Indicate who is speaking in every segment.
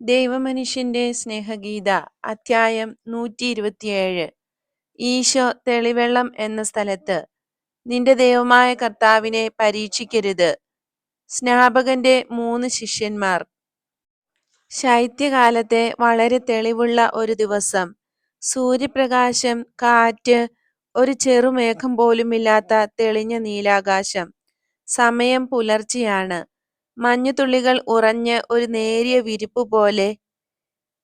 Speaker 1: ദൈവമനുഷ്യന്റെ സ്നേഹഗീത അധ്യായം നൂറ്റി ഇരുപത്തിയേഴ് ഈശോ തെളിവെള്ളം എന്ന സ്ഥലത്ത് നിന്റെ ദൈവമായ കർത്താവിനെ പരീക്ഷിക്കരുത്. സ്നാപകന്റെ മൂന്ന് ശിഷ്യന്മാർ. ശൈത്യകാലത്തെ വളരെ തെളിവുള്ള ഒരു ദിവസം. സൂര്യപ്രകാശം കാറ്റ് ഒരു ചെറുമേഘം പോലുമില്ലാത്ത തെളിഞ്ഞ നീലാകാശം. സമയം പുലർച്ചെയാണ്. മഞ്ഞുതുള്ളികൾ ഉറഞ്ഞ് ഒരു നേരിയ വിരിപ്പ് പോലെ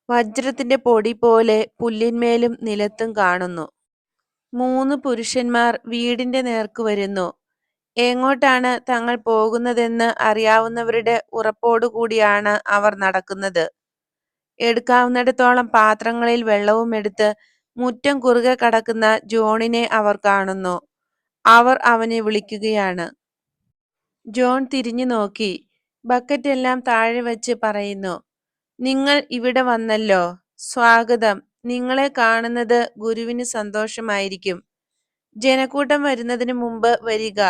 Speaker 1: വജ്രത്തിന്റെ പൊടി പോലെ പുല്ലിന്മേലും നിലത്തും കാണുന്നു. മൂന്ന് പുരുഷന്മാർ വീടിന്റെ നേർക്ക് വരുന്നു. എങ്ങോട്ടാണ് തങ്ങൾ പോകുന്നതെന്ന് അറിയാവുന്നവരുടെ ഉറപ്പോടുകൂടിയാണ് അവർ നടക്കുന്നത്. എടുക്കാവുന്നിടത്തോളം പാത്രങ്ങളിൽ വെള്ളവും എടുത്ത് മുറ്റം കുറുകെ കടക്കുന്ന ജോണിനെ അവർ കാണുന്നു. അവർ അവനെ വിളിക്കുകയാണ്. ജോൺ തിരിഞ്ഞു നോക്കി. ബക്കറ്റ് എല്ലാം താഴെ വച്ച് പറയുന്നു നിങ്ങൾ ഇവിടെ വന്നല്ലോ. സ്വാഗതം. നിങ്ങളെ കാണുന്നത് ഗുരുവിന് സന്തോഷമായിരിക്കും. ജനക്കൂട്ടം വരുന്നതിന് മുമ്പ് വരിക.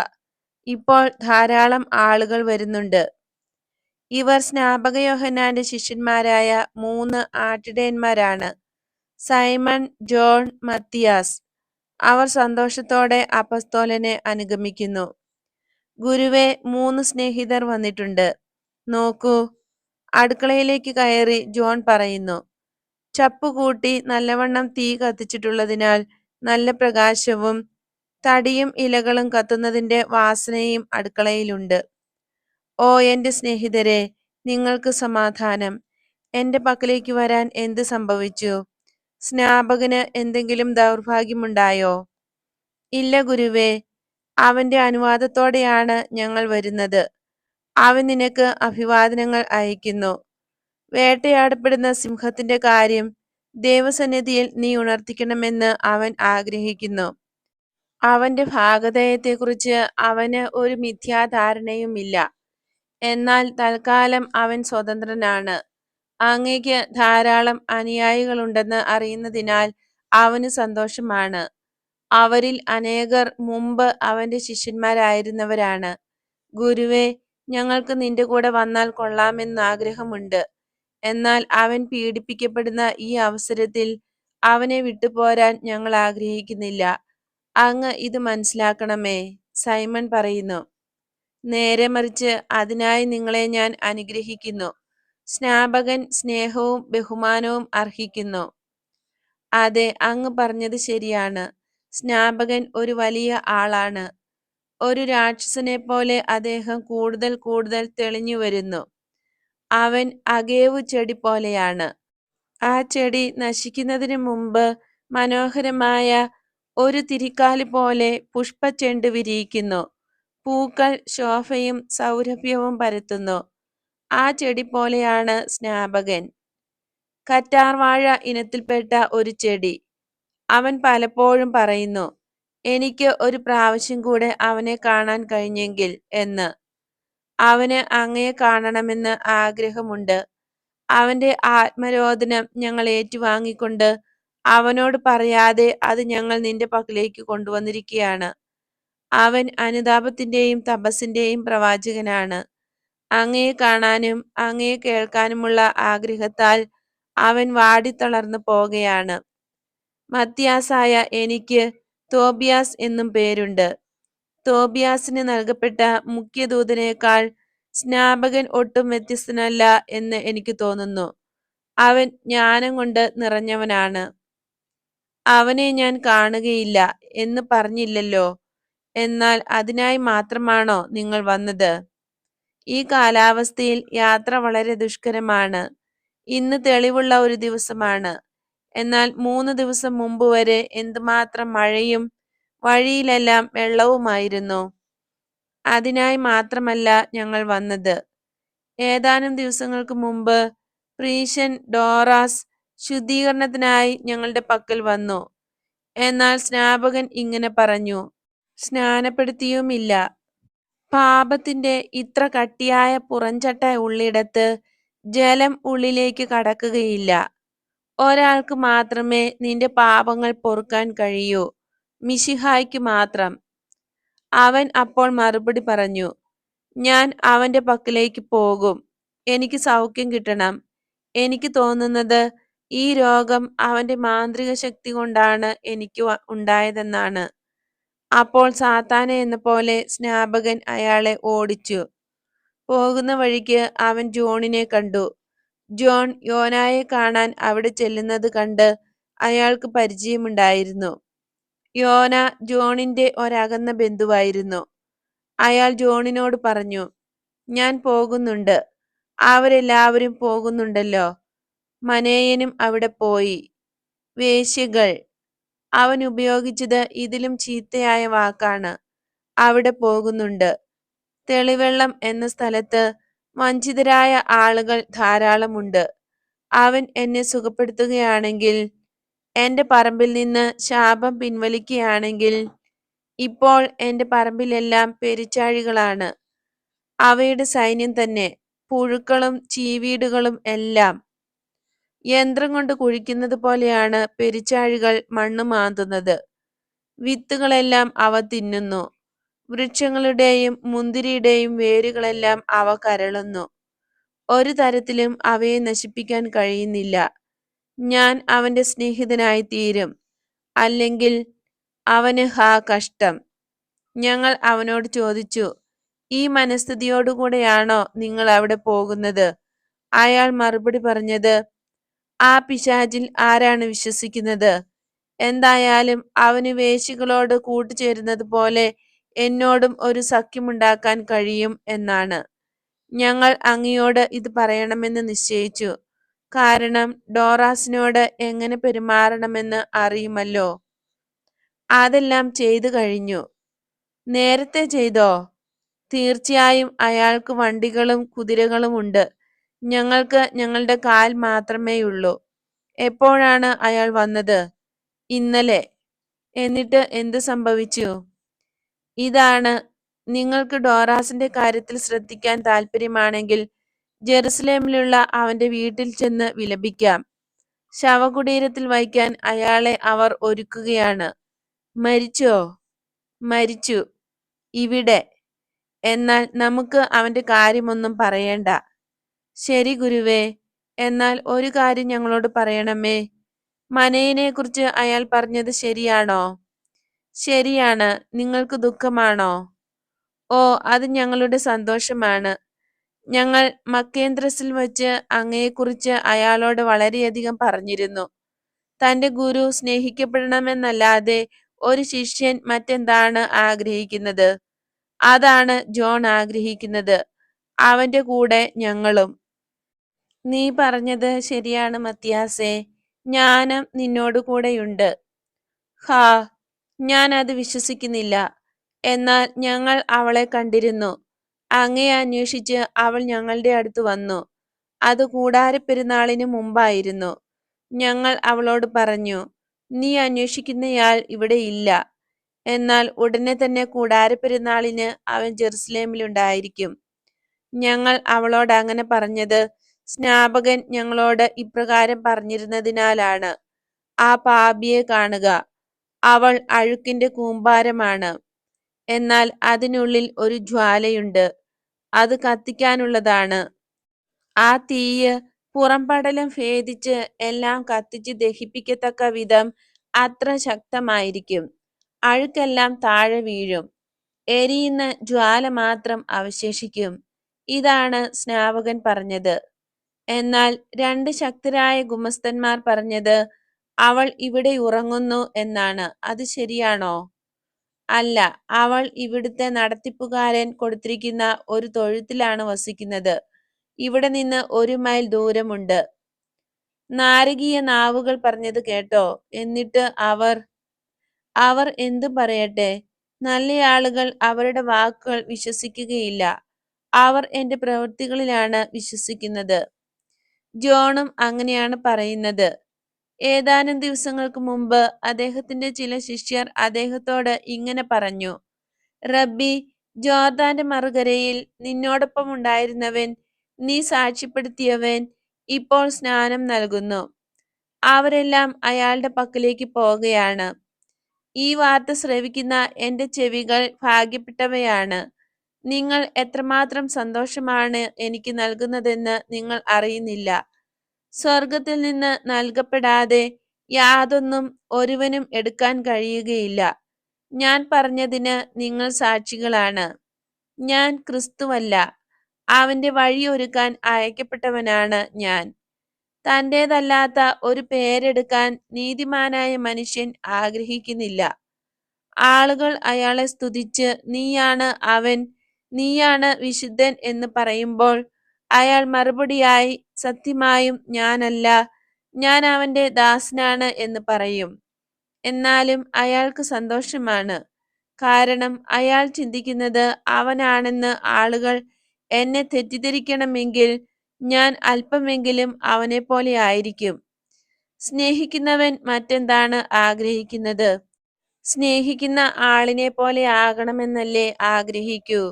Speaker 1: ഇപ്പോൾ ധാരാളം ആളുകൾ വരുന്നുണ്ട്. ഇവർ സ്നാപക യോഹന്നാന്റെ ശിഷ്യന്മാരായ മൂന്ന് ആട്ടിടയന്മാരാണ്. Simon John മത്തിയാസ്. അവർ സന്തോഷത്തോടെ അപസ്തോലനെ അനുഗമിക്കുന്നു. ഗുരുവെ മൂന്ന് സ്നേഹിതർ വന്നിട്ടുണ്ട്. നോക്കൂ. അടുക്കളയിലേക്ക് കയറി ജോൺ പറയുന്നു ചപ്പുകൂട്ടി നല്ലവണ്ണം തീ കത്തിച്ചിട്ടുള്ളതിനാൽ നല്ല പ്രകാശവും തടിയും ഇലകളും കത്തുന്നതിന്റെ വാസനയും അടുക്കളയിലുണ്ട്. ഓ എന്റെ സ്നേഹിതരെ നിങ്ങൾക്ക് സമാധാനം. എന്റെ പക്കലേക്ക് വരാൻ എന്ത് സംഭവിച്ചു? സ്നാപകന് എന്തെങ്കിലും ദൗർഭാഗ്യമുണ്ടായോ? ഇല്ല ഗുരുവേ അവന്റെ അനുവാദത്തോടെയാണ് ഞങ്ങൾ വരുന്നത്. അവൻ നിനക്ക് അഭിവാദനങ്ങൾ അയക്കുന്നു വേട്ടയാടപ്പെടുന്ന സിംഹത്തിന്റെ കാര്യം ദേവസന്നിധിയിൽ നീ ഉണർത്തിക്കണമെന്ന് അവൻ ആഗ്രഹിക്കുന്നു. അവന്റെ ഭാഗതയത്തെക്കുറിച്ച് അവന് ഒരു മിഥ്യാധാരണയുമില്ല. എന്നാൽ തൽക്കാലം അവൻ സ്വതന്ത്രനാണ്. അങ്ങയ്ക്ക് ധാരാളം അനുയായികളുണ്ടെന്ന് അറിയുന്നതിനാൽ അവന് സന്തോഷമാണ്. അവരിൽ അനേകർ മുമ്പ് അവന്റെ ശിഷ്യന്മാരായിരുന്നവരാണ്. ഗുരുവേ ഞങ്ങൾക്ക് നിന്റെ കൂടെ വന്നാൽ കൊള്ളാമെന്ന് ആഗ്രഹമുണ്ട്. എന്നാൽ അവൻ പീഡിപ്പിക്കപ്പെടുന്ന ഈ അവസരത്തിൽ അവനെ വിട്ടുപോരാൻ ഞങ്ങൾ ആഗ്രഹിക്കുന്നില്ല. അങ്ങ് ഇത് മനസ്സിലാക്കണമേ സൈമൺ പറയുന്നു. നേരെ മറിച്ച് അതിനായി നിങ്ങളെ ഞാൻ അനുഗ്രഹിക്കുന്നു. സ്നാപകൻ സ്നേഹവും ബഹുമാനവും അർഹിക്കുന്നു. അതെ അങ്ങ് പറഞ്ഞത് ശരിയാണ്. സ്നാപകൻ ഒരു വലിയ ആളാണ്. ഒരു രാക്ഷസനെ പോലെ അദ്ദേഹം കൂടുതൽ കൂടുതൽ തെളിഞ്ഞു വരുന്നു. അവൻ അകേവു ചെടി പോലെയാണ്. ആ ചെടി നശിക്കുന്നതിന് മുമ്പ് മനോഹരമായ ഒരു തിരിക്കാലി പോലെ പുഷ്പച്ചെണ്ട് വിരിയിക്കുന്നു. പൂക്കൾ ശോഭയും സൗരഭ്യവും പരത്തുന്നു. ആ ചെടി പോലെയാണ് സ്നാപകൻ. കറ്റാർവാഴ ഇനത്തിൽപ്പെട്ട ഒരു ചെടി. അവൻ പലപ്പോഴും പറയുന്നു എനിക്ക് ഒരു പ്രാവശ്യം കൂടെ അവനെ കാണാൻ കഴിഞ്ഞെങ്കിൽ എന്ന്. അവന് അങ്ങയെ കാണണമെന്ന് ആഗ്രഹമുണ്ട്. അവന്റെ ആത്മരോധനം ഞങ്ങൾ ഏറ്റുവാങ്ങിക്കൊണ്ട് അവനോട് പറയാതെ അത് ഞങ്ങൾ നിന്റെ പക്കലേക്ക് കൊണ്ടുവന്നിരിക്കുകയാണ് അവൻ അനുതാപത്തിന്റെയും തപസ്സിന്റെയും പ്രവാചകനാണ്. അങ്ങയെ കാണാനും അങ്ങയെ കേൾക്കാനുമുള്ള ആഗ്രഹത്താൽ അവൻ വാടിത്തളർന്നു പോകുകയാണ് മത്യാസായ എനിക്ക് തോബിയാസ് എന്നും പേരുണ്ട്. തോബിയാസിന് നൽകപ്പെട്ട മുഖ്യദൂതനേക്കാൾ സ്നാപകൻ ഒട്ടും വ്യത്യസ്തനല്ല എന്ന് എനിക്ക് തോന്നുന്നു. അവൻ ജ്ഞാനം കൊണ്ട് നിറഞ്ഞവനാണ്. അവനെ ഞാൻ കാണുകയില്ല എന്ന് പറഞ്ഞില്ലല്ലോ. എന്നാൽ അതിനായി മാത്രമാണോ നിങ്ങൾ വന്നത്? ഈ കാലാവസ്ഥയിൽ യാത്ര വളരെ ദുഷ്കരമാണ്. ഇന്ന് തെളിവുള്ള ഒരു ദിവസമാണ്. എന്നാൽ മൂന്ന് ദിവസം മുമ്പ് വരെ എന്തുമാത്രം മഴയും വഴിയിലെല്ലാം വെള്ളവുമായിരുന്നു. അതിനായി മാത്രമല്ല ഞങ്ങൾ വന്നത്. ഏതാനും ദിവസങ്ങൾക്ക് മുമ്പ് പ്രീഷൻ ഡോറാസ് ശുദ്ധീകരണത്തിനായി ഞങ്ങളുടെ പക്കൽ വന്നു. എന്നാൽ സ്നാപകൻ ഇങ്ങനെ പറഞ്ഞു സ്നാനപ്പെടുത്തിയുമില്ല. പാപത്തിന്റെ ഇത്ര കട്ടിയായ പുറഞ്ചട്ട ഉള്ളിടത്ത് ജലം ഉള്ളിലേക്ക് കടക്കുകയില്ല. ഒരാൾക്ക് മാത്രമേ നിന്റെ പാപങ്ങൾ പൊറുക്കാൻ കഴിയൂ. മിശിഹായ്ക്ക് മാത്രം. അവൻ അപ്പോൾ മറുപടി പറഞ്ഞു ഞാൻ അവന്റെ പക്കലേക്ക് പോകും. എനിക്ക് സൗഖ്യം കിട്ടണം. എനിക്ക് തോന്നുന്നത് ഈ രോഗം അവന്റെ മാന്ത്രിക ശക്തി കൊണ്ടാണ് എനിക്ക് ഉണ്ടായതെന്നാണ്. അപ്പോൾ സാത്താനെ എന്ന പോലെ സ്നാപകൻ അയാളെ ഓടിച്ചു. പോകുന്ന വഴിക്ക് അവൻ ജോണിനെ കണ്ടു. ജോൺ യോനായെ കാണാൻ അവിടെ ചെല്ലുന്നത് കണ്ട് അയാൾക്ക് പരിചയമുണ്ടായിരുന്നു. യോന ജോണിന്റെ ഒരകന്ന ബന്ധുവായിരുന്നു. അയാൾ ജോണിനോട് പറഞ്ഞു ഞാൻ പോകുന്നുണ്ട്. അവരെല്ലാവരും പോകുന്നുണ്ടല്ലോ. മനേയനും അവിടെ പോയി. വേശ്യകൾ അവൻ ഉപയോഗിച്ചത് ഇതിലും ചീത്തയായ വാക്കാണ്. അവിടെ പോകുന്നുണ്ട്. തെളിവെള്ളം എന്ന സ്ഥലത്ത് വഞ്ചിതരായ ആളുകൾ ധാരാളമുണ്ട്. അവൻ എന്നെ സുഖപ്പെടുത്തുകയാണെങ്കിൽ എന്റെ പറമ്പിൽ നിന്ന് ശാപം പിൻവലിക്കുകയാണെങ്കിൽ ഇപ്പോൾ എന്റെ പറമ്പിലെല്ലാം പെരിച്ചാഴികളാണ്. അവയുടെ സൈന്യം തന്നെ പുഴുക്കളും ചീവീടുകളും എല്ലാം. യന്ത്രം കൊണ്ട് കുഴിക്കുന്നത് പോലെയാണ് പെരിച്ചാഴികൾ മണ്ണ് മാന്തുന്നത് വിത്തുകളെല്ലാം അവ തിന്നുന്നു. വൃക്ഷങ്ങളുടെയും മുന്തിരിയുടെയും വേരുകളെല്ലാം അവ കരളുന്നു. ഒരു തരത്തിലും അവയെ നശിപ്പിക്കാൻ കഴിയുന്നില്ല. ഞാൻ അവന്റെ സ്നേഹിതനായി തീരും. അല്ലെങ്കിൽ അവന് ഹാ കഷ്ടം. ഞങ്ങൾ അവനോട് ചോദിച്ചു ഈ മനസ്ഥിതിയോടുകൂടെയാണോ നിങ്ങൾ അവിടെ പോകുന്നത്? അയാൾ മറുപടി പറഞ്ഞത് ആ പിശാചിൽ ആരാണ് വിശ്വസിക്കുന്നത്? എന്തായാലും അവന് വേശികളോട് കൂട്ടുചേരുന്നത് പോലെ എന്നോടും ഒരു സഖ്യമുണ്ടാക്കാൻ കഴിയും എന്നാണ്. ഞങ്ങൾ അങ്ങയോട് ഇത് പറയണമെന്ന് നിശ്ചയിച്ചു. കാരണം ഡോറാസിനോട് എങ്ങനെ പെരുമാറണമെന്ന് അറിയുമല്ലോ. അതെല്ലാം ചെയ്തു കഴിഞ്ഞു. നേരത്തെ ചെയ്തോ? തീർച്ചയായും അയാൾക്ക് വണ്ടികളും കുതിരകളും ഉണ്ട്. ഞങ്ങൾക്ക് ഞങ്ങളുടെ കാൽ മാത്രമേയുള്ളൂ. എപ്പോഴാണ് അയാൾ വന്നത്? ഇന്നലെ. എന്നിട്ട് എന്ത് സംഭവിച്ചു? ഇതാണ് നിങ്ങൾക്ക് ഡോറാസിന്റെ കാര്യത്തിൽ ശ്രദ്ധിക്കാൻ താല്പര്യമാണെങ്കിൽ ജെറുസലേമിലുള്ള അവന്റെ വീട്ടിൽ ചെന്ന് വിലപിക്കാം. ശവകുടീരത്തിൽ വയ്ക്കാൻ അയാളെ അവർ ഒരുക്കുകയാണ്. മരിച്ചോ? മരിച്ചു. ഇവിടെ. എന്നാൽ നമുക്ക് അവന്റെ കാര്യമൊന്നും പറയേണ്ട. ശരി ഗുരുവേ. എന്നാൽ ഒരു കാര്യം ഞങ്ങളോട് പറയണമേ. മനയിനെ കുറിച്ച് അയാൾ പറഞ്ഞത് ശരിയാണോ? ശരിയാണ്. നിങ്ങൾക്ക് ദുഃഖമാണോ? ഓ അത് ഞങ്ങളുടെ സന്തോഷമാണ്. ഞങ്ങൾ മക്കേന്ദ്രസിൽ വച്ച് അങ്ങയെക്കുറിച്ച് അയാളോട് വളരെയധികം പറഞ്ഞിരുന്നു. തന്റെ ഗുരു സ്നേഹിക്കപ്പെടണമെന്നല്ലാതെ ഒരു ശിഷ്യൻ മറ്റെന്താണ് ആഗ്രഹിക്കുന്നത്? അതാണ് ജോൺ ആഗ്രഹിക്കുന്നത്. അവന്റെ കൂടെ ഞങ്ങളും. നീ പറഞ്ഞത് ശരിയാണ് മത്യാസേ. ജ്ഞാനം നിന്നോട് കൂടെയുണ്ട് ഹാ ഞാൻ അത് വിശ്വസിക്കുന്നില്ല. എന്നാൽ ഞങ്ങൾ അവളെ കണ്ടിരുന്നു. അങ്ങയെ അന്വേഷിച്ച് അവൾ ഞങ്ങളുടെ അടുത്ത് വന്നു. അത് കൂടാരപ്പെരുന്നാളിന് മുമ്പായിരുന്നു. ഞങ്ങൾ അവളോട് പറഞ്ഞു നീ അന്വേഷിക്കുന്നയാൾ ഇവിടെ ഇല്ല. എന്നാൽ ഉടനെ തന്നെ കൂടാരപ്പെരുന്നാളിന് അവൻ ജെറുസലേമിലുണ്ടായിരിക്കും. ഞങ്ങൾ അവളോട് അങ്ങനെ പറഞ്ഞത് സ്നാപകൻ ഞങ്ങളോട് ഇപ്രകാരം പറഞ്ഞിരുന്നതിനാലാണ്. ആ പാപിയെ കാണുക. അവൾ അഴുക്കിന്റെ കൂമ്പാരമാണ്. എന്നാൽ അതിനുള്ളിൽ ഒരു ജ്വാലയുണ്ട്. അത് കത്തിക്കാനുള്ളതാണ്. ആ തീയ് പുറംപടലം ഭേദിച്ച് എല്ലാം കത്തിച്ച് ദഹിപ്പിക്കത്തക്ക വിധം അത്ര ശക്തമായിരിക്കും. അഴുക്കെല്ലാം താഴെ വീഴും. എരിയുന്ന ജ്വാല മാത്രം അവശേഷിക്കും. ഇതാണ് സ്നാവകൻ പറഞ്ഞത്. എന്നാൽ രണ്ട് ശക്തരായ ഗുമസ്തന്മാർ പറഞ്ഞത് അവൾ ഇവിടെ ഉറങ്ങുന്നു എന്നാണ്. അത് ശരിയാണോ? അല്ല അവൾ ഇവിടുത്തെ നടത്തിപ്പുകാരൻ കൊടുത്തിരിക്കുന്ന ഒരു തൊഴുത്തിലാണ് വസിക്കുന്നത്. ഇവിടെ നിന്ന് ഒരു മൈൽ ദൂരമുണ്ട്. നാരകീയ നാവുകൾ പറഞ്ഞത് കേട്ടോ? എന്നിട്ട് അവർ അവർ എന്തു പറയട്ടെ? നല്ല ആളുകൾ അവരുടെ വാക്കുകൾ വിശ്വസിക്കുകയില്ല. അവർ എന്റെ പ്രവൃത്തികളിലാണ് വിശ്വസിക്കുന്നത്. ജോണും അങ്ങനെയാണ് പറയുന്നത്. ഏതാനും ദിവസങ്ങൾക്ക് മുമ്പ് അദ്ദേഹത്തിന്റെ ചില ശിഷ്യർ അദ്ദേഹത്തോട് ഇങ്ങനെ പറഞ്ഞു റബ്ബി ജോർദാന്റെ മറുകരയിൽ നിന്നോടൊപ്പം ഉണ്ടായിരുന്നവൻ നീ സാക്ഷ്യപ്പെടുത്തിയവൻ ഇപ്പോൾ സ്നാനം നൽകുന്നു. അവരെല്ലാം അയാളുടെ പക്കലേക്ക് പോകുകയാണ് ഈ വാർത്ത ശ്രവിക്കുന്ന എന്റെ ചെവികൾ ഭാഗ്യപ്പെട്ടവയാണ്. നിങ്ങൾ എത്രമാത്രം സന്തോഷമാണ് എനിക്ക് നൽകുന്നതെന്ന് നിങ്ങൾ അറിയുന്നില്ല. സ്വർഗത്തിൽ നിന്ന് നൽകപ്പെടാതെ യാതൊന്നും ഒരുവനും എടുക്കാൻ കഴിയുകയില്ല. ഞാൻ പറഞ്ഞതിന് നിങ്ങൾ സാക്ഷികളാണ്. ഞാൻ ക്രിസ്തുവല്ല. അവന്റെ വഴി ഒരുക്കാൻ അയക്കപ്പെട്ടവനാണ് ഞാൻ. തന്റേതല്ലാത്ത ഒരു പേരെടുക്കാൻ നീതിമാനായ മനുഷ്യൻ ആഗ്രഹിക്കുന്നില്ല. ആളുകൾ അയാളെ സ്തുതിച്ച് നീയാണ് അവൻ നീയാണ് വിശുദ്ധൻ എന്ന് പറയുമ്പോൾ അയാൾ മറുപടിയായി സത്യമായും ഞാനല്ല ഞാൻ അവന്റെ ദാസനാണ് എന്ന് പറയും. എന്നാലും അയാൾക്ക് സന്തോഷമാണ്. കാരണം അയാൾ ചിന്തിക്കുന്നത് അവനാണെന്ന് ആളുകൾ എന്നെ തെറ്റിദ്ധരിക്കണമെങ്കിൽ ഞാൻ അല്പമെങ്കിലും അവനെ പോലെ ആയിരിക്കും. സ്നേഹിക്കുന്നവൻ മറ്റെന്താണ് ആഗ്രഹിക്കുന്നത്? സ്നേഹിക്കുന്ന ആളിനെ പോലെ ആകണമെന്നല്ലേ ആഗ്രഹിക്കൂ.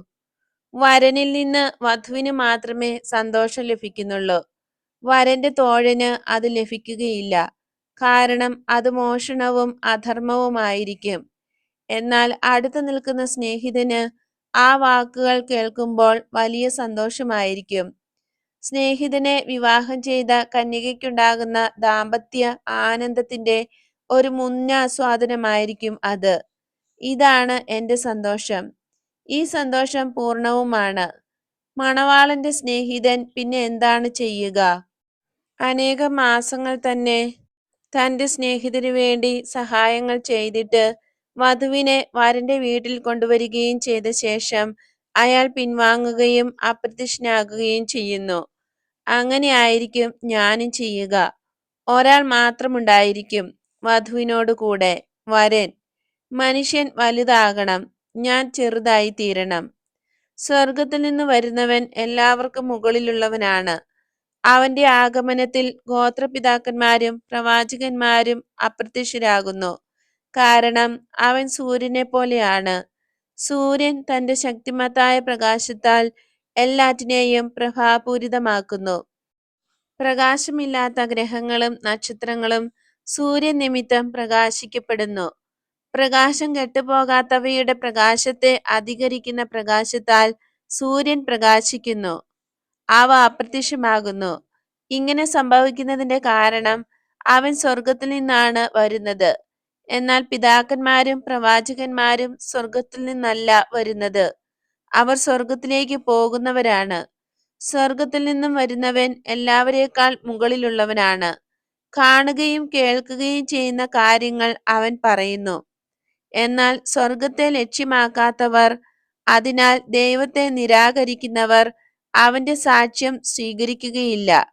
Speaker 1: വരനിൽ നിന്ന് വധുവിന് മാത്രമേ സന്തോഷം ലഭിക്കുന്നുള്ളൂ. വരന്റെ തോഴന് അത് ലഭിക്കുകയില്ല. കാരണം അത് മോഷണവും അധർമ്മവുമായിരിക്കും. എന്നാൽ അടുത്ത് നിൽക്കുന്ന സ്നേഹിതന് ആ വാക്കുകൾ കേൾക്കുമ്പോൾ വലിയ സന്തോഷമായിരിക്കും. സ്നേഹിതനെ വിവാഹം ചെയ്ത കന്യകയ്ക്കുണ്ടാകുന്ന ദാമ്പത്യ ആനന്ദത്തിന്റെ ഒരു മുന്നാസ്വാദനമായിരിക്കും അത്. ഇതാണ് എന്റെ സന്തോഷം. ഈ സന്തോഷം പൂർണവുമാണ്. മണവാളന്റെ സ്നേഹിതൻ പിന്നെ എന്താണ് ചെയ്യുക? അനേക മാസങ്ങൾ തന്നെ തന്റെ സ്നേഹിതനു വേണ്ടി സഹായങ്ങൾ ചെയ്തിട്ട് വധുവിനെ വരന്റെ വീട്ടിൽ കൊണ്ടുവരികയും ചെയ്ത ശേഷം അയാൾ പിൻവാങ്ങുകയും അപ്രത്യക്ഷനാകുകയും ചെയ്യുന്നു. അങ്ങനെ ആയിരിക്കും ഞാനും ചെയ്യുക. ഒരാൾ മാത്രമുണ്ടായിരിക്കും വധുവിനോട് കൂടെ വരൻ. മനുഷ്യൻ വലുതാകണം. ഞാൻ ചെറുതായി തീരണം. സ്വർഗത്തിൽ നിന്ന് വരുന്നവൻ എല്ലാവർക്കും മുകളിലുള്ളവനാണ്. അവന്റെ ആഗമനത്തിൽ ഗോത്രപിതാക്കന്മാരും പ്രവാചകന്മാരും അപ്രത്യക്ഷരാകുന്നു. കാരണം അവൻ സൂര്യനെ പോലെയാണ്. സൂര്യൻ തന്റെ ശക്തിമത്തായ പ്രകാശത്താൽ എല്ലാറ്റിനെയും പ്രഭാപൂരിതമാക്കുന്നു. പ്രകാശമില്ലാത്ത ഗ്രഹങ്ങളും നക്ഷത്രങ്ങളും സൂര്യൻ നിമിത്തം പ്രകാശിക്കപ്പെടുന്നു. പ്രകാശം കെട്ടുപോകാത്തവയുടെ പ്രകാശത്തെ അധികരിക്കുന്ന പ്രകാശത്താൽ സൂര്യൻ പ്രകാശിക്കുന്നു. അവ അപ്രത്യക്ഷമാകുന്നു. ഇങ്ങനെ സംഭവിക്കുന്നതിന്റെ കാരണം അവൻ സ്വർഗത്തിൽ നിന്നാണ് വരുന്നത്. എന്നാൽ പിതാക്കന്മാരും പ്രവാചകന്മാരും സ്വർഗത്തിൽ നിന്നല്ല വരുന്നത്. അവർ സ്വർഗത്തിലേക്ക് പോകുന്നവരാണ്. സ്വർഗത്തിൽ നിന്നും വരുന്നവൻ എല്ലാവരേക്കാൾ മുകളിലുള്ളവനാണ്. കാണുകയും കേൾക്കുകയും ചെയ്യുന്ന കാര്യങ്ങൾ അവൻ പറയുന്നു. എന്നാൽ സ്വർഗത്തെ ലക്ഷ്യമാക്കാത്തവർ അതിനാൽ ദൈവത്തെ നിരാകരിക്കുന്നവർ അവന്റെ സാക്ഷ്യം സ്വീകരിക്കുകയില്ല.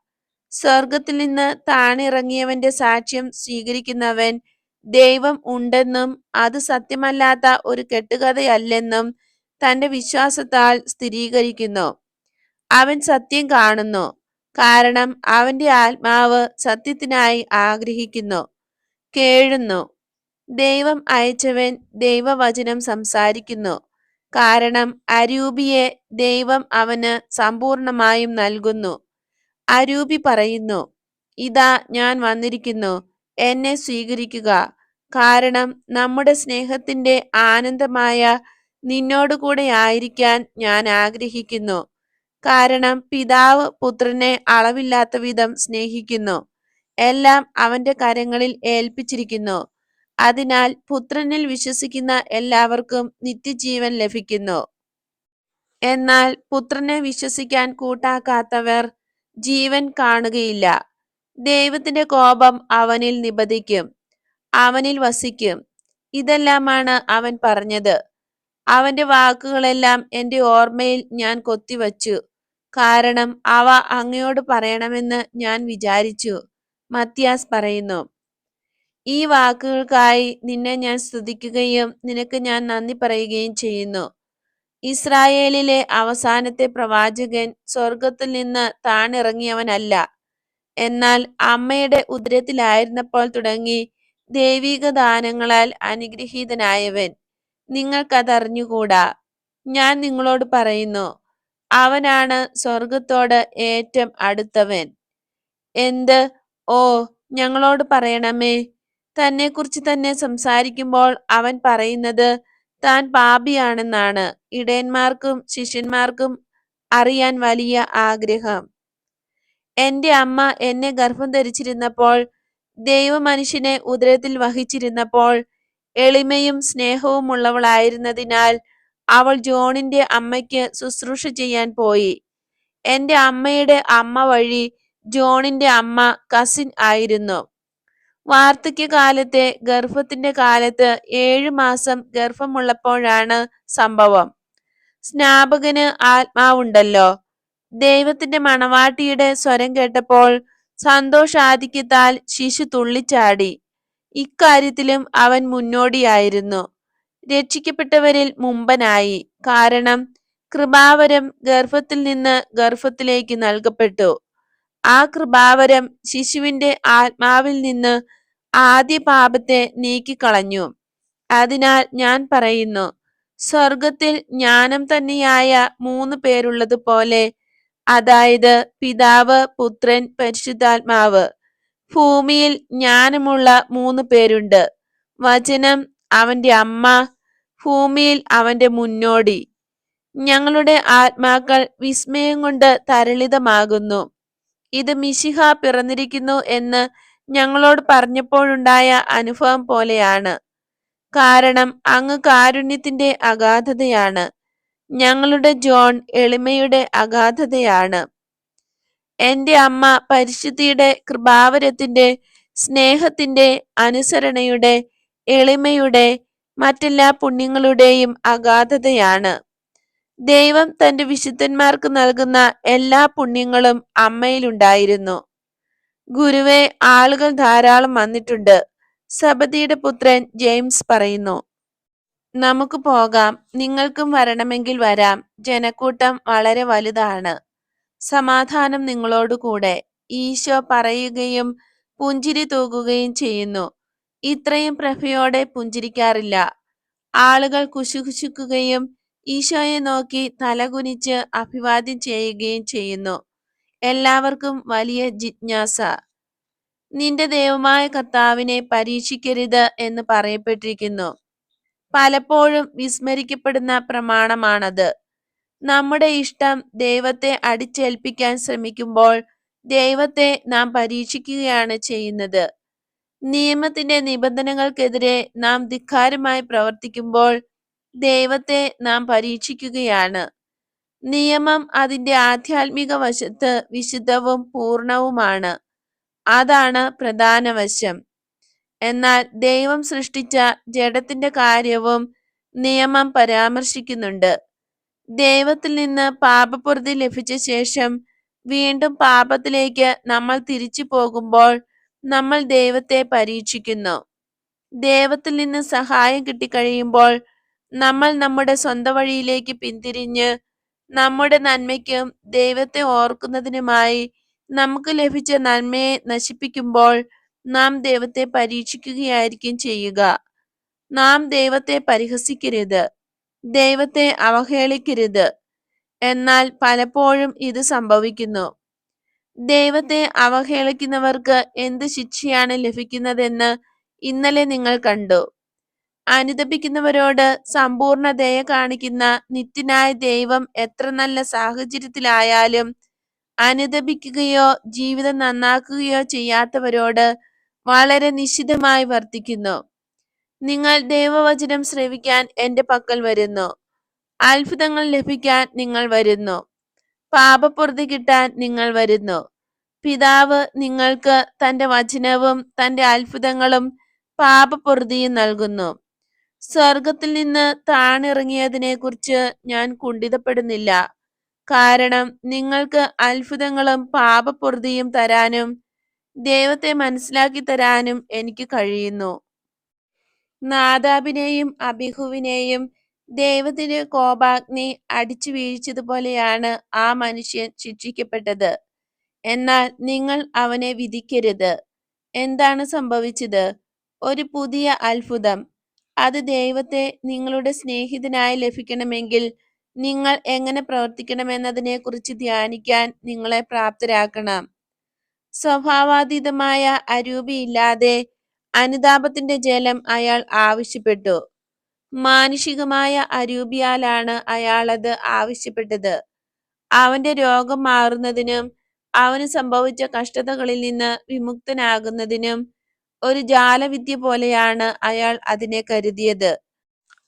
Speaker 1: സ്വർഗത്തിൽ നിന്ന് താണിറങ്ങിയവന്റെ സാക്ഷ്യം സ്വീകരിക്കുന്നവൻ ദൈവം ഉണ്ടെന്നും അത് സത്യമല്ലാത്ത ഒരു കെട്ടുകഥയല്ലെന്നും തന്റെ വിശ്വാസത്താൽ സ്ഥിരീകരിക്കുന്നു. അവൻ സത്യം കാണുന്നു കാരണം അവന്റെ ആത്മാവ് സത്യത്തിനായി ആഗ്രഹിക്കുന്നു കേഴുന്നു. ദൈവം അയച്ചവൻ ദൈവവചനം സംസാരിക്കുന്നു. കാരണം അരൂപിയെ ദൈവം അവന് സമ്പൂർണമായും നൽകുന്നു. അരൂപി പറയുന്നു ഇതാ ഞാൻ വന്നിരിക്കുന്നു എന്നെ സ്വീകരിക്കുക. കാരണം നമ്മുടെ സ്നേഹത്തിന്റെ ആനന്ദമായ നിന്നോടുകൂടെ ആയിരിക്കാൻ ഞാൻ ആഗ്രഹിക്കുന്നു. കാരണം പിതാവ് പുത്രനെ അളവില്ലാത്ത വിധം സ്നേഹിക്കുന്നു. എല്ലാം അവന്റെ കരങ്ങളിൽ ഏൽപ്പിച്ചിരിക്കുന്നു. അതിനാൽ പുത്രനിൽ വിശ്വസിക്കുന്ന എല്ലാവർക്കും നിത്യജീവൻ ലഭിക്കുന്നു. എന്നാൽ പുത്രനെ വിശ്വസിക്കാൻ കൂട്ടാക്കാത്തവർ ജീവൻ കാണുകയില്ല. ദൈവത്തിന്റെ കോപം അവനിൽ നിബദിക്കും അവനിൽ വസിക്കും. ഇതെല്ലാമാണ് അവൻ പറഞ്ഞത്. അവന്റെ വാക്കുകളെല്ലാം എന്റെ ഓർമ്മയിൽ ഞാൻ കൊത്തിവച്ചു. കാരണം അവ അങ്ങയോട് പറയണമെന്ന് ഞാൻ വിചാരിച്ചു. മത്യാസ് പറയുന്നു ഈ വാക്കുകൾക്കായി നിന്നെ ഞാൻ സ്തുതിക്കുകയും നിനക്ക് ഞാൻ നന്ദി പറയുകയും ചെയ്യുന്നു. ഇസ്രായേലിലെ അവസാനത്തെ പ്രവാചകൻ സ്വർഗത്തിൽ നിന്ന് താണിറങ്ങിയവനല്ല. എന്നാൽ അമ്മയുടെ ഉദരത്തിലായിരുന്നപ്പോൾ തുടങ്ങി ദൈവിക ദാനങ്ങളാൽ അനുഗ്രഹീതനായവൻ. നിങ്ങൾക്കതറിഞ്ഞുകൂടാ? ഞാൻ നിങ്ങളോട് പറയുന്നു അവനാണ് സ്വർഗത്തോട് ഏറ്റവും അടുത്തവൻ. എന്ത്? ഓ ഞങ്ങളോട് പറയണമേ. തന്നെക്കുറിച്ച് തന്നെ സംസാരിക്കുമ്പോൾ അവൻ പറയുന്നത് താൻ പാപിയാണെന്നാണ്. ഇടയന്മാർക്കും ശിഷ്യന്മാർക്കും അറിയാൻ വലിയ ആഗ്രഹം. എന്റെ അമ്മ എന്നെ ഗർഭം ധരിച്ചിരുന്നപ്പോൾ ദൈവമനുഷ്യനെ ഉദരത്തിൽ വഹിച്ചിരുന്നപ്പോൾ എളിമയും സ്നേഹവും ഉള്ളവളായിരുന്നതിനാൽ അവൾ ജോണിന്റെ അമ്മയ്ക്ക് ശുശ്രൂഷ ചെയ്യാൻ പോയി. എന്റെ അമ്മയുടെ അമ്മ വഴി ജോണിന്റെ അമ്മ കസിൻ ആയിരുന്നു. വാർദ്ധക്യകാലത്തെ ഗർഭത്തിന്റെ കാലത്ത് ഏഴു മാസം ഗർഭമുള്ളപ്പോഴാണ് സംഭവം. സ്നാപകന് ആത്മാവുണ്ടല്ലോ. ദൈവത്തിന്റെ മണവാട്ടിയുടെ സ്വരം കേട്ടപ്പോൾ സന്തോഷാധിക്യത്താൽ ശിശു തുള്ളിച്ചാടി. ഇക്കാര്യത്തിലും അവൻ മുന്നോടിയായിരുന്നു. രക്ഷിക്കപ്പെട്ടവരിൽ മുമ്പനായി. കാരണം കൃപാവരം ഗർഭത്തിൽ നിന്ന് ഗർഭത്തിലേക്ക് നൽകപ്പെട്ടു. ആ കൃപാവരം ശിശുവിന്റെ ആത്മാവിൽ നിന്ന് ആദ്യ പാപത്തെ നീക്കിക്കളഞ്ഞു. അതിനാൽ ഞാൻ പറയുന്നു സ്വർഗത്തിൽ ജ്ഞാനം തന്നെയായ മൂന്ന് പേരുള്ളത് പോലെ അതായത് പിതാവ് പുത്രൻ പരിശുദ്ധാത്മാവ് ഭൂമിയിൽ ജ്ഞാനമുള്ള മൂന്ന് പേരുണ്ട്. വചനം അവന്റെ അമ്മ ഭൂമിയിൽ അവന്റെ മുന്നോടി. ഞങ്ങളുടെ ആത്മാക്കൾ വിസ്മയം കൊണ്ട് തരളിതമാകുന്നു. ഇത് മിശിഹ പിറന്നിരിക്കുന്നു എന്ന് ഞങ്ങളോട് പറഞ്ഞപ്പോഴുണ്ടായ അനുഭവം പോലെയാണ്. കാരണം അങ്ങ് കാരുണ്യത്തിന്റെ അഗാധതയാണ്. ഞങ്ങളുടെ ജോൺ എളിമയുടെ അഗാധതയാണ്. എന്റെ അമ്മ പരിശുദ്ധിയുടെ കൃപാവരത്തിന്റെ സ്നേഹത്തിന്റെ അനുസരണയുടെ എളിമയുടെ മറ്റെല്ലാ പുണ്യങ്ങളുടെയും അഗാധതയാണ്. ദൈവം തന്റെ വിശുദ്ധന്മാർക്ക് നൽകുന്ന എല്ലാ പുണ്യങ്ങളും അമ്മയിലുണ്ടായിരുന്നു. ഗുരുവെ ആളുകൾ ധാരാളം വന്നിട്ടുണ്ട്. സബദിയുടെ പുത്രൻ ജെയിംസ് പറയുന്നു നമുക്ക് പോകാം നിങ്ങൾക്കും വരണമെങ്കിൽ വരാം. ജനക്കൂട്ടം വളരെ വലുതാണ്. സമാധാനം നിങ്ങളോട് കൂടെ. ഈശോ പറയുകയും പുഞ്ചിരി തൂകുകയും ചെയ്യുന്നു. ഇത്രയും പ്രഭയോടെ പുഞ്ചിരിക്കാറില്ല. ആളുകൾ കുശുകുശുക്കുകയും ഈശോയെ നോക്കി തലകുനിച്ച് അഭിവാദ്യം ചെയ്യുകയും ചെയ്യുന്നു. എല്ലാവർക്കും വലിയ ജിജ്ഞാസ. നിന്റെ ദൈവമായ കർത്താവിനെ പരീക്ഷിക്കരുത് എന്ന് പറയപ്പെട്ടിരിക്കുന്നു. പലപ്പോഴും വിസ്മരിക്കപ്പെടുന്ന പ്രമാണമാണത്. നമ്മുടെ ഇഷ്ടം ദൈവത്തെ അടിച്ചേൽപ്പിക്കാൻ ശ്രമിക്കുമ്പോൾ ദൈവത്തെ നാം പരീക്ഷിക്കുകയാണ് ചെയ്യുന്നത്. നിയമത്തിന്റെ നിബന്ധനകൾക്കെതിരെ നാം ധിക്കാരമായി പ്രവർത്തിക്കുമ്പോൾ ദൈവത്തെ നാം പരീക്ഷിക്കുകയാണ്. നിയമം അതിന്റെ ആധ്യാത്മിക വശത്ത് വിശുദ്ധവും പൂർണവുമാണ്. അതാണ് പ്രധാന വശം. എന്നാൽ ദൈവം സൃഷ്ടിച്ച ജഡത്തിന്റെ കാര്യവും നിയമം പരാമർശിക്കുന്നുണ്ട്. ദൈവത്തിൽ നിന്ന് പാപപുറതി ലഭിച്ച ശേഷം വീണ്ടും പാപത്തിലേക്ക് നമ്മൾ തിരിച്ചു പോകുമ്പോൾ നമ്മൾ ദൈവത്തെ പരീക്ഷിക്കുന്നു. ദൈവത്തിൽ നിന്ന് സഹായം കിട്ടിക്കഴിയുമ്പോൾ നമ്മൾ നമ്മുടെ സ്വന്തം വഴിയിലേക്ക് പിന്തിരിഞ്ഞ് നമ്മുടെ നന്മയ്ക്കും ദൈവത്തെ ഓർക്കുന്നതിനുമായി നമുക്ക് ലഭിച്ച നന്മയെ നശിപ്പിക്കുമ്പോൾ നാം ദൈവത്തെ പരീക്ഷിക്കുകയായിരിക്കും ചെയ്യുക. നാം ദൈവത്തെ പരിഹസിക്കരുത്. ദൈവത്തെ അവഹേളിക്കരുത്. എന്നാൽ പലപ്പോഴും ഇത് സംഭവിക്കുന്നു. ദൈവത്തെ അവഹേളിക്കുന്നവർക്ക് എന്ത് ശിക്ഷയാണ് ലഭിക്കുന്നതെന്ന് ഇന്നലെ നിങ്ങൾ കണ്ടു. അനുദപിക്കുന്നവരോട് സമ്പൂർണ ദയ കാണിക്കുന്ന നിത്യനായ ദൈവം എത്ര നല്ല സാഹചര്യത്തിലായാലും അനുദപിക്കുകയോ ജീവിതം നന്നാക്കുകയോ ചെയ്യാത്തവരോട് വളരെ നിശിതമായി വർത്തിക്കുന്നു. നിങ്ങൾ ദൈവവചനം ശ്രവിക്കാൻ എന്റെ പക്കൽ വരുന്നു. അത്ഭുതങ്ങൾ ലഭിക്കാൻ നിങ്ങൾ വരുന്നു. പാപപ്പുറത്തി കിട്ടാൻ നിങ്ങൾ വരുന്നു. പിതാവ് നിങ്ങൾക്ക് തന്റെ വചനവും തന്റെ അത്ഭുതങ്ങളും പാപപ്പൊറുതിയും നൽകുന്നു. സ്വർഗത്തിൽ നിന്ന് താണിറങ്ങിയതിനെ കുറിച്ച് ഞാൻ കുണ്ഠിതപ്പെടുന്നില്ല. കാരണം നിങ്ങൾക്ക് അത്ഭുതങ്ങളും പാപപ്പൊറുതിയും തരാനും ദൈവത്തെ മനസ്സിലാക്കി തരാനും എനിക്ക് കഴിയുന്നു. നാദാബിനെയും അബിഹുവിനെയും ദൈവത്തിന്റെ കോപാഗ്നി അടിച്ചു വീഴ്ചതുപോലെയാണ് ആ മനുഷ്യൻ ശിക്ഷിക്കപ്പെട്ടത്. എന്നാൽ നിങ്ങൾ അവനെ വിധിക്കരുത്. എന്താണ് സംഭവിച്ചത്? ഒരു പുതിയ അത്ഭുതം. അത് ദൈവത്തെ നിങ്ങളുടെ സ്നേഹിതനായി ലഭിക്കണമെങ്കിൽ നിങ്ങൾ എങ്ങനെ പ്രവർത്തിക്കണമെന്നതിനെ കുറിച്ച് ധ്യാനിക്കാൻ നിങ്ങളെ പ്രാപ്തരാക്കണം. സ്വഭാവാതീതമായ അരൂപിയില്ലാതെ അനുതാപത്തിന്റെ ജലം അയാൾ ആവശ്യപ്പെട്ടു. മാനുഷികമായ അരൂപിയാലാണ് അയാൾ അത് ആവശ്യപ്പെട്ടത്. അവന്റെ രോഗം മാറുന്നതിനും അവന് സംഭവിച്ച കഷ്ടതകളിൽ നിന്ന് വിമുക്തനാകുന്നതിനും ഒരു ജാലവിദ്യ പോലെയാണ് അയാൾ അതിനെ കരുതിയത്.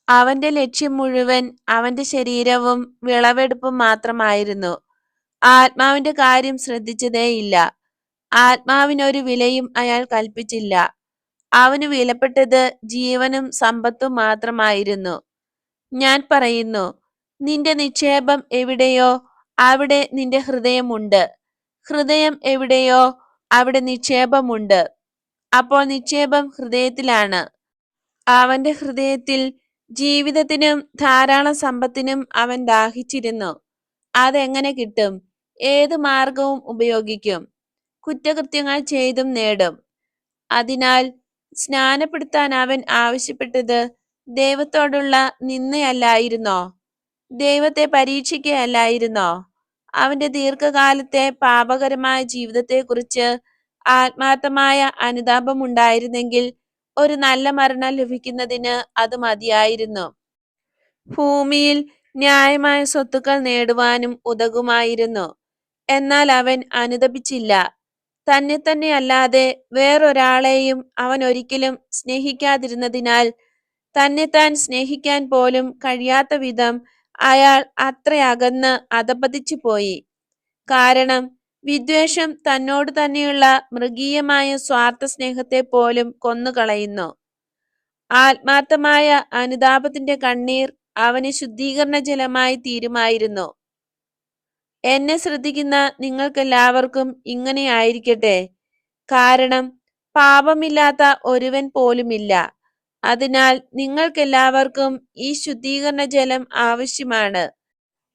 Speaker 1: അവന്റെ ലക്ഷ്യം മുഴുവൻ അവന്റെ ശരീരവും വിളവെടുപ്പും മാത്രമായിരുന്നു. ആത്മാവിന്റെ കാര്യം ശ്രദ്ധിച്ചതേയില്ല. ആത്മാവിനൊരു വിലയും അയാൾ കൽപ്പിച്ചില്ല. അവന് വിലപ്പെട്ടത് ജീവനും സമ്പത്തും മാത്രമായിരുന്നു. ഞാൻ പറയുന്നു നിന്റെ നിക്ഷേപം എവിടെയോ അവിടെ നിന്റെ ഹൃദയമുണ്ട്. ഹൃദയം എവിടെയോ അവിടെ നിക്ഷേപമുണ്ട്. അപ്പോൾ നിക്ഷേപം ഹൃദയത്തിലാണ്. അവന്റെ ഹൃദയത്തിൽ ജീവിതത്തിനും ധാരാളം സമ്പത്തിനും അവൻ ദാഹിച്ചിരുന്നു. അതെങ്ങനെ കിട്ടും? ഏത് മാർഗവും ഉപയോഗിക്കും. കുറ്റകൃത്യങ്ങൾ ചെയ്തും നേടും. അതിനാൽ സ്നാനപ്പെടുത്താൻ അവൻ ആവശ്യപ്പെട്ടത് ദൈവത്തോടുള്ള നിന്നയല്ലായിരുന്നോ ദൈവത്തെ പരീക്ഷിക്കുകയല്ലായിരുന്നോ അവന്റെ ദീർഘകാലത്തെ പാപകരമായ ജീവിതത്തെക്കുറിച്ച് ആത്മാർത്ഥമായ അനുതാപമുണ്ടായിരുന്നെങ്കിൽ ഒരു നല്ല മരണം ലഭിക്കുന്നതിന് അത് മതിയായിരുന്നു. ഭൂമിയിൽ ന്യായമായ സ്വത്തുക്കൾ നേടുവാനും ഉതകുമായിരുന്നു. എന്നാൽ അവൻ അനുതപിച്ചില്ല. തന്നെ തന്നെ അല്ലാതെ വേറൊരാളെയും അവൻ ഒരിക്കലും സ്നേഹിക്കാതിരുന്നതിനാൽ തന്നെ താൻ സ്നേഹിക്കാൻ പോലും കഴിയാത്ത വിധം അയാൾ അത്രയകന്ന് അധപതിച്ചു പോയി കാരണം വിദ്വേഷം തന്നോട് തന്നെയുള്ള മൃഗീയമായ സ്വാർത്ഥ സ്നേഹത്തെ പോലും കൊന്നുകളയുന്നു. ആത്മാർത്ഥമായ അനുതാപത്തിന്റെ കണ്ണീർ അവന് ശുദ്ധീകരണ ജലമായി തീരുമായിരുന്നു. എന്നെ ശ്രദ്ധിക്കുന്ന നിങ്ങൾക്കെല്ലാവർക്കും ഇങ്ങനെ ആയിരിക്കട്ടെ. കാരണം പാപമില്ലാത്ത ഒരുവൻ പോലുമില്ല. അതിനാൽ നിങ്ങൾക്കെല്ലാവർക്കും ഈ ശുദ്ധീകരണ ജലം ആവശ്യമാണ്.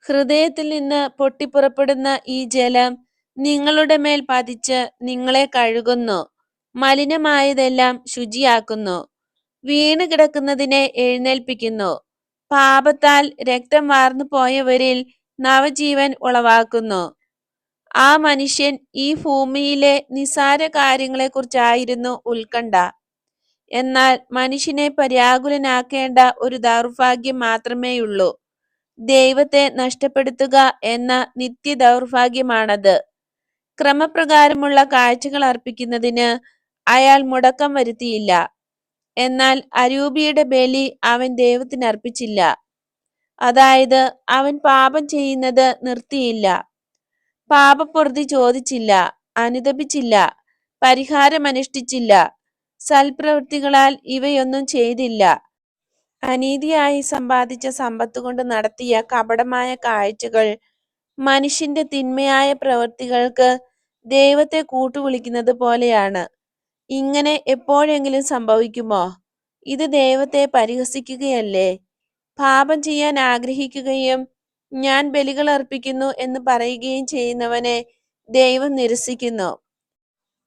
Speaker 1: ഹൃദയത്തിൽ നിന്ന് പൊട്ടിപ്പുറപ്പെടുന്ന ഈ ജലം നിങ്ങളുടെ മേൽ പതിച്ച് നിങ്ങളെ കഴുകുന്നു. മലിനമായതെല്ലാം ശുചിയാക്കുന്നു. വീണ് കിടക്കുന്നതിനെ എഴുന്നേൽപ്പിക്കുന്നു. പാപത്താൽ രക്തം വാർന്നു പോയവരിൽ നവജീവൻ ഉളവാക്കുന്നു. ആ മനുഷ്യൻ ഈ ഭൂമിയിലെ നിസാര കാര്യങ്ങളെക്കുറിച്ചായിരുന്നു ഉത്കണ്ഠ. എന്നാൽ മനുഷ്യനെ പര്യാകുലനാക്കേണ്ട ഒരു ദൗർഭാഗ്യം മാത്രമേയുള്ളൂ. ദൈവത്തെ നഷ്ടപ്പെടുത്തുക എന്ന നിത്യ ദൗർഭാഗ്യമാണത് ക്രമപ്രകാരമുള്ള കാഴ്ചകൾ അർപ്പിക്കുന്നതിന് അയാൾ മുടക്കം വരുത്തിയില്ല. എന്നാൽ അരൂപിയുടെ ബലി അവൻ ദൈവത്തിന് അർപ്പിച്ചില്ല. അതായത് അവൻ പാപം ചെയ്യുന്നത് നിർത്തിയില്ല. പാപപ്പൊറുതി ചോദിച്ചില്ല അനുദപിച്ചില്ല പരിഹാരം അനുഷ്ഠിച്ചില്ല സൽപ്രവൃത്തികളാൽ ഇവയൊന്നും ചെയ്തില്ല. അനീതിയായി സമ്പാദിച്ച സമ്പത്ത് കൊണ്ട് നടത്തിയ കപടമായ കാഴ്ചകൾ മനുഷ്യന്റെ തിന്മയായ പ്രവൃത്തികൾക്ക് ദൈവത്തെ കൂട്ടുവിളിക്കുന്നത് പോലെയാണ്. ഇങ്ങനെ എപ്പോഴെങ്കിലും സംഭവിക്കുമോ? ഇത് ദൈവത്തെ പരിഹസിക്കുകയല്ലേ? പാപം ചെയ്യാൻ ആഗ്രഹിക്കുകയും ഞാൻ ബലികൾ അർപ്പിക്കുന്നു എന്ന് പറയുകയും ചെയ്യുന്നവനെ ദൈവം നിരസിക്കുന്നു.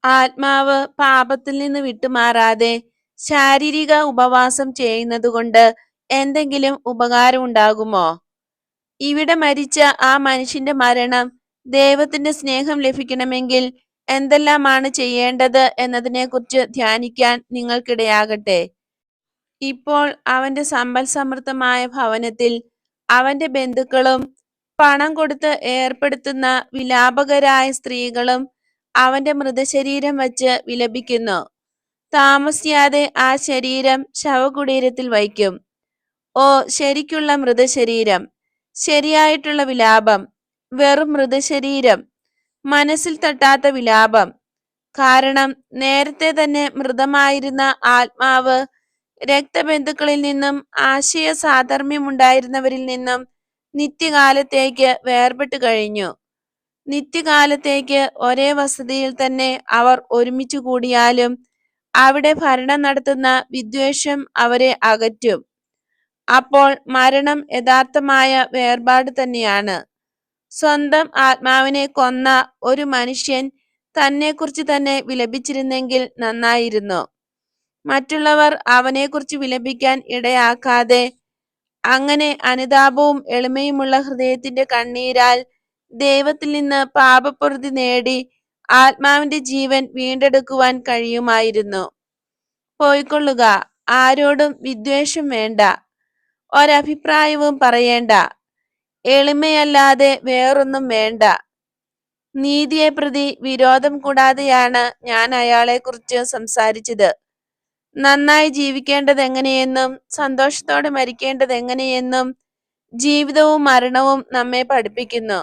Speaker 1: ആത്മാവ് പാപത്തിൽ നിന്ന് വിട്ടുമാറാതെ ശാരീരിക ഉപവാസം ചെയ്യുന്നതുകൊണ്ട് എന്തെങ്കിലും ഉപകാരം ഉണ്ടാകുമോ? ഇവിടെ മരിച്ച ആ മനുഷ്യന്റെ മരണം ദൈവത്തിന്റെ സ്നേഹം ലഭിക്കണമെങ്കിൽ എന്തെല്ലാമാണ് ചെയ്യേണ്ടത് എന്നതിനെക്കുറിച്ച് ധ്യാനിക്കാൻ നിങ്ങൾക്കിടയാകട്ടെ. ഇപ്പോൾ അവന്റെ സമ്പൽ സമൃദ്ധമായ ഭവനത്തിൽ അവന്റെ ബന്ധുക്കളും പണം കൊടുത്ത് ഏർപ്പെടുത്തുന്ന വിലാപകരായ സ്ത്രീകളും അവന്റെ മൃതശരീരം വച്ച് വിലപിക്കുന്നു. താമസിയാതെ ആ ശരീരം ശവകുടീരത്തിൽ വയ്ക്കും. ഓ ശരിക്കുള്ള മൃതശരീരം ശരിയായിട്ടുള്ള വിലാപം വെറും മൃതശരീരം മനസ്സിൽ തട്ടാത്ത വിലാപം. കാരണം നേരത്തെ തന്നെ മൃതമായിരുന്ന ആത്മാവ് രക്തബന്ധുക്കളിൽ നിന്നും ആശയ സാധർമ്യമുണ്ടായിരുന്നവരിൽ നിന്നും നിത്യകാലത്തേക്ക് വേർപെട്ട് കഴിഞ്ഞു. നിത്യകാലത്തേക്ക് ഒരേ വസതിയിൽ തന്നെ അവർ ഒരുമിച്ചു കൂടിയാലും അവിടെ ഭരണം നടത്തുന്ന വിദ്വേഷം അവരെ അകറ്റും. അപ്പോൾ മരണം യഥാർത്ഥമായ വേർപാട് തന്നെയാണ്. സ്വന്തം ആത്മാവിനെ കൊന്ന ഒരു മനുഷ്യൻ തന്നെക്കുറിച്ച് തന്നെ വിലപിച്ചിരുന്നെങ്കിൽ നന്നായിരുന്നു. മറ്റുള്ളവർ അവനെക്കുറിച്ച് വിലപിക്കാൻ ഇടയാക്കാതെ അങ്ങനെ അനുതാപവും എളിമയുമുള്ള ഹൃദയത്തിന്റെ കണ്ണീരാൽ ദൈവത്തിൽ നിന്ന് പാപപ്രതി നേടി ആത്മാവിന്റെ ജീവൻ വീണ്ടെടുക്കുവാൻ കഴിയുമായിരുന്നു. പോയിക്കൊള്ളുക. ആരോടും വിദ്വേഷം വേണ്ട. ഒരഭിപ്രായവും പറയേണ്ട. എളിമയല്ലാതെ വേറൊന്നും വേണ്ട. നീതിയെ പ്രതി വിരോധം കൂടാതെയാണ് ഞാൻ അയാളെ കുറിച്ച് സംസാരിച്ചത്. നന്നായി ജീവിക്കേണ്ടത് എങ്ങനെയെന്നും സന്തോഷത്തോടെ മരിക്കേണ്ടത് എങ്ങനെയെന്നും ജീവിതവും മരണവും നമ്മെ പഠിപ്പിക്കുന്നു.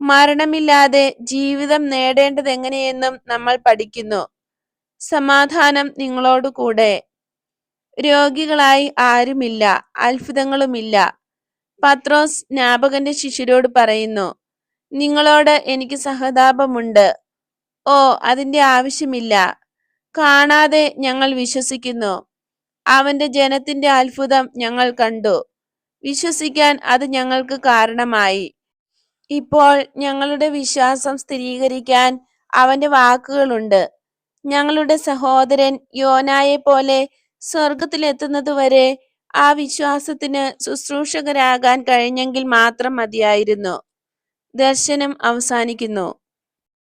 Speaker 1: മരണമില്ലാതെ ജീവിതം നേടേണ്ടത് എങ്ങനെയെന്നും നമ്മൾ പഠിക്കുന്നു. സമാധാനം നിങ്ങളോടു കൂടെ രോഗികളായി ആരുമില്ല അത്ഭുതങ്ങളുമില്ല. പത്രോസ് ജ്ഞാപകന്റെ ശിഷ്യരോട് പറയുന്നു നിങ്ങളോട് എനിക്ക് സഹതാപമുണ്ട്. ഓ അതിന്റെ ആവശ്യമില്ല. കാണാതെ ഞങ്ങൾ വിശ്വസിക്കുന്നു. അവന്റെ ജനത്തിന്റെ അത്ഭുതം ഞങ്ങൾ കണ്ടു. വിശ്വസിക്കാൻ അത് ഞങ്ങൾക്ക് കാരണമായി. ഇപ്പോൾ ഞങ്ങളുടെ വിശ്വാസം സ്ഥിരീകരിക്കാൻ അവന്റെ വാക്കുകളുണ്ട്. ഞങ്ങളുടെ സഹോദരൻ യോനായെ പോലെ സ്വർഗത്തിലെത്തുന്നതുവരെ ആ വിശ്വാസത്തിന് ശുശ്രൂഷകരാകാൻ കഴിഞ്ഞെങ്കിൽ മാത്രം മതിയായിരുന്നു. ദർശനം അവസാനിക്കുന്നു.